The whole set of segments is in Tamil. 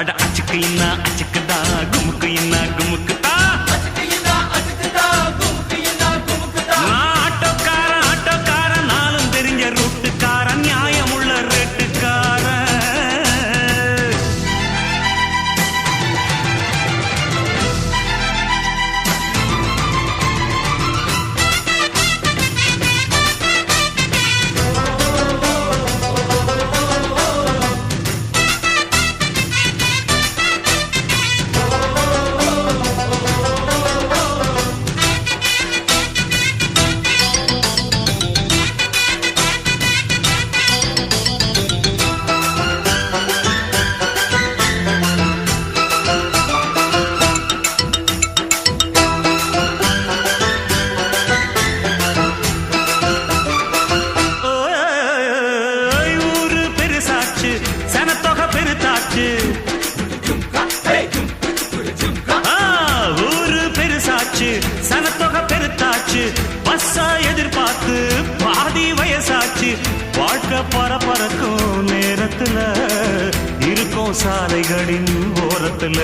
அட அச்சுக்கு இன்னா அச்சுக்கு பெருசாச்சு. சனத்தொகை பெருத்தாச்சு. பஸ்ஸா எதிர்பார்த்து பாதி வயசாச்சு. வாழ்க்கை பரபரக்கும் நேரத்துல இருக்கும் சாலைகளின் ஓரத்துல.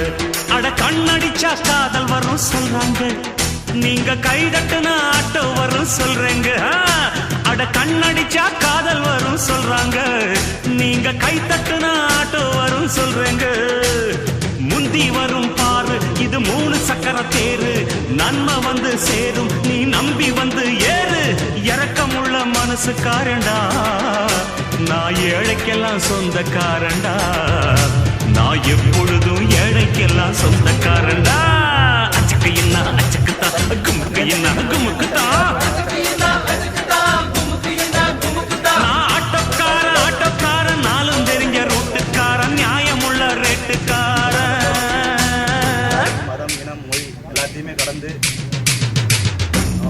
அட கண்ணடிச்சா காதல் வரும் சொல்றாங்க. நீங்க கைதட்டுனா ஆட்டோ வரும் சொல்றேங்க. ஆ, அட கண்ணடிச்சா காதல் வரும் சொல்றாங்க. நீங்க கை ஆட்டோ வரும் சொல்றேங்க. முந்தி வரும் பாரு இது மூணு சக்கர தேரு. நன்மை வந்து சேரும் நீ நம்பி வந்து ஏறு. இறக்கமுள்ள மனசுக்காரண்டா நான் ஏழைக்கெல்லாம் சொந்தக்காரண்டா.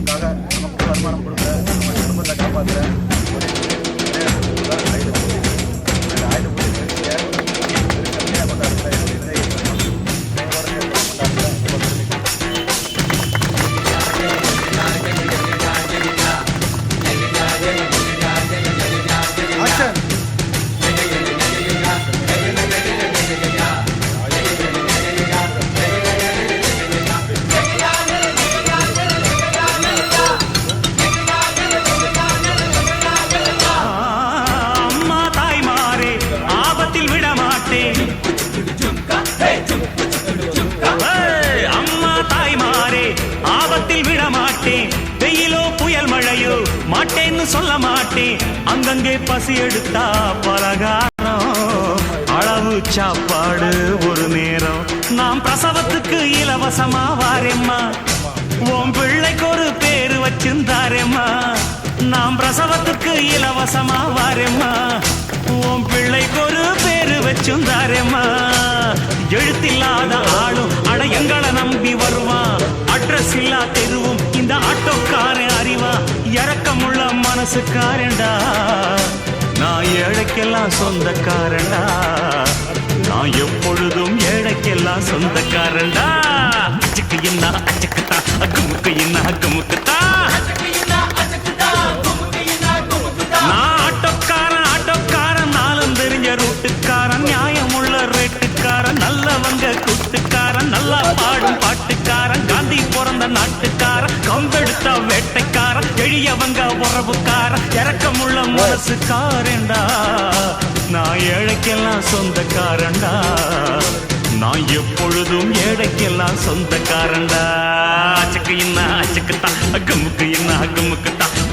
நமக்காக நமக்கு வருமானம் கொடுக்க நம்ம குடும்பத்தை காப்பாற்ற மாட்டேன்னு சொல்ல மாட்டேன். அங்கங்கே பசி எடுத்தா பலகாரம். அளவு சாப்பாடு ஒரு நேரம். நாம் பிரசவத்துக்கு இலவசமா வாரேம்மா. உன் பிள்ளைக்கு ஒரு பேரு வச்சிருந்தாரேம்மா. நாம் பிரசவத்துக்கு இலவசமா வாரேம்மா. உன் பிள்ளைக்கு ஒரு பேரு வச்சிருந்தாரேம்மா. எழுத்தில்லாத ஆளும் அட எங்களை நம்பி வருவான். அட்ரஸ் இல்லா தெரு காசுக்காரண்டா நான் ஏழைக்கெல்லாம் சொந்தக்காரன்டா. நான் எப்பொழுதும் ஏழைக்கெல்லாம் சொந்தக்காரன்டா. அச்சுக்கு என்ன அச்சுக்குத்தா அக்குமுக்கு என்ன அக்குமுக்குத்தா நான் ஆட்டோக்காரன் ஆட்டோக்காரன் நியாயமுள்ள நல்லவங்க கூட்டுக்காரன் நல்லா பாடும் பாட்டுக்காரன் காந்தி பிறந்த நாட்டுக்காரன் கம்பெடுத்த வேட்டைக்காரன் எளியவங்க உறவுக்காரன். இறக்கமுள்ள மனசுக்காரன்டா நான் ஏழைக்கெல்லாம் சொந்தக்காரண்டா நான் எப்பொழுதும் ஏழைக்கெல்லாம் சொந்தக்காரன்டா. அச்சுக்கு என்ன அச்சுக்குத்தான். அக்குமுக்கு என்ன அக்கமுக்குத்தான்.